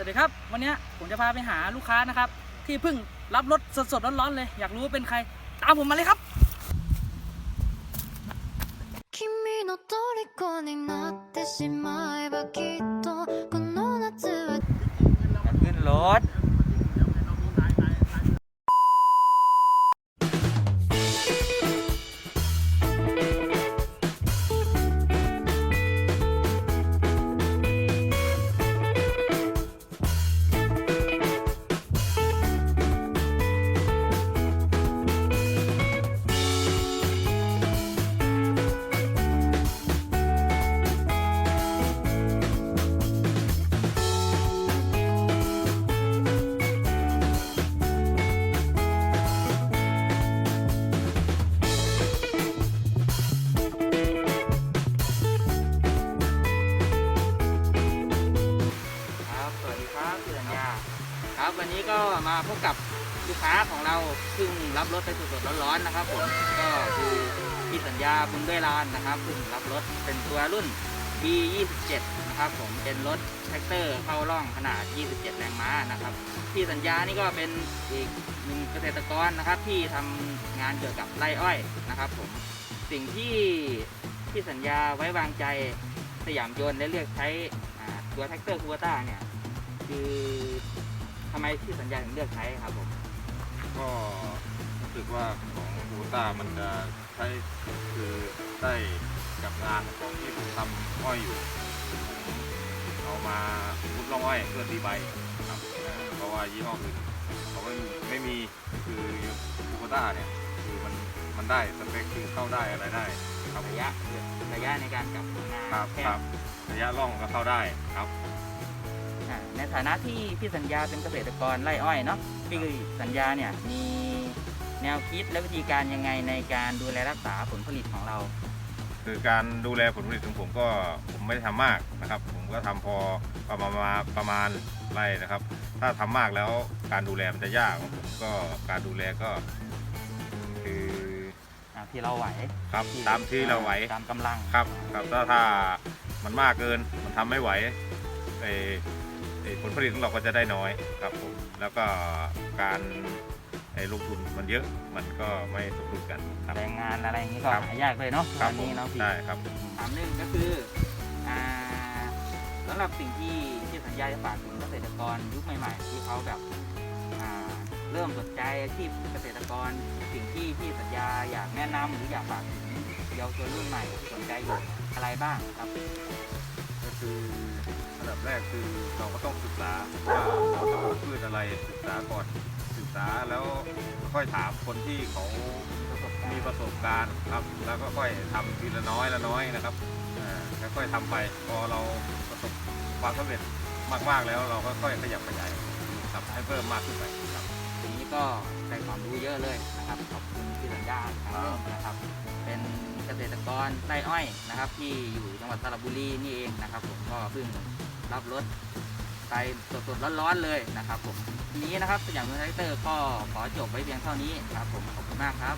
สวัสดีครับวันนี้ผมจะพาไปหาลูกค้านะครับ ที่เพิ่งรับรถสดๆร้อนๆเลย อยากรู้ว่าเป็นใคร ตามผมมาเลยครับขึ้นรถ ครับวันนี้ก็มาพบกับลูกค้าของเราซึ่งรับรถไปสดๆร้อนๆนะครับผมก็คือพี่สัญญาบุญด้วยลานนะครับซึ่งรับรถเป็นตัวรุ่น B27 นะครับผมเป็นรถแท็กเตอร์เข้าร่องขนาด 27 แรงม้านะครับพี่สัญญานี่ก็เป็นอีกหนึ่งเกษตรกรนะครับที่ทำงานเกี่ยวกับไร่อ้อยนะครับผมสิ่งที่พี่สัญญาไว้วางใจสยามยนต์และเลือกใช้ตัวแท็กเตอร์คูเวต้าเนี่ย ทำไมพี่สัญญาถึงเลือกใช้ครับผม ก็รู้สึกว่าของบูต้ามันจะใช้คือได้กับงานของที่ผมทำอ้อยอยู่ผมเอามาพุดล่องอ้อยเพื่อตีใบครับเอ่อเพราะว่ายี่ห้ออื่นเขาไม่ไม่มีคือบูต้าเนี่ยคือมันมันได้สเปคคือเข้าได้อะไรได้ครับผมระยะระยะในการกลับงานครับแคครับบระยะล่องก็เข้าได้ครับอ่า ในฐานะที่พี่สัญญาเป็นเกษตรกรไร่อ้อยเนาะพี่สัญญาเนี่ยมีแนวคิดและวิธีการยังไงในการดูแลรักษาผลผลิตของเรา คือการดูแลผลผลิตของผมก็ผมไม่ได้ทำมากนะครับ ผมก็ทำพอประมาณประมาณไร่นะครับ ถ้าทำมากแล้วการดูแลมันจะยากของผมก็การดูแลก็คืออ่าที่เราไหวครับตามที่เราไหว ตามกำลังครับครับถ้าถ้ามันมากเกินมันทำไม่ไหวไอ้ไอ้ ผลผลิตของเราก็จะได้น้อยครับผมแล้วก็การไอ้ลงทุนมันเยอะมันก็ไม่สมดุลกันครับ แรงงานอะไรอย่างนี้ก็ครับ หายากเลยเนาะครับตอนผมนี้เนาะพี่ใช่ครับ ถามหนึ่งก็คืออ่าสำหรับสิ่งที่ที่สัญญาจะฝากถึงเกษตรกรยุคใหม่ ๆ ที่เขาแบบอ่าเริ่มสนใจอาชีพเกษตรกร สิ่งที่พี่สัญญาอยากแนะนำหรืออยากฝากถึงเยาวชนรุ่นใหม่ที่สนใจอยู่อะไรบ้างครับ ก็คืออันดับแรกคือเราก็ต้องศึกษาว่าเราจะปลูกพืชอะไรศึกษาก่อนศึกษาแล้วค่อยถามคนที่เขาประสบมีประสบการณ์ครับ แล้วก็ค่อยทำทีละน้อยละน้อยนะครับอ่าค่อยๆทำไปพอเราประสบความสำเร็จมากๆแล้วเราก็ค่อยขยับขยายครับให้เพิ่มมากขึ้นไปครับ ทีนี้ก็ได้ความรู้เยอะเลยนะครับขอบคุณพี่สัญญาอีกครั้งหนึ่งนะครับ เป็นเกษตรกรไร่อ้อยนะครับ ที่อยู่จังหวัดสระบุรีนี่เองนะครับ ผมก็เพิ่งรับรถไปสดๆร้อนๆเลยนะครับ ผมทีนี้นะครับสยามยูไนเตอร์ก็ขอจบไว้เพียงเท่านี้ครับ ผมขอบคุณมากครับ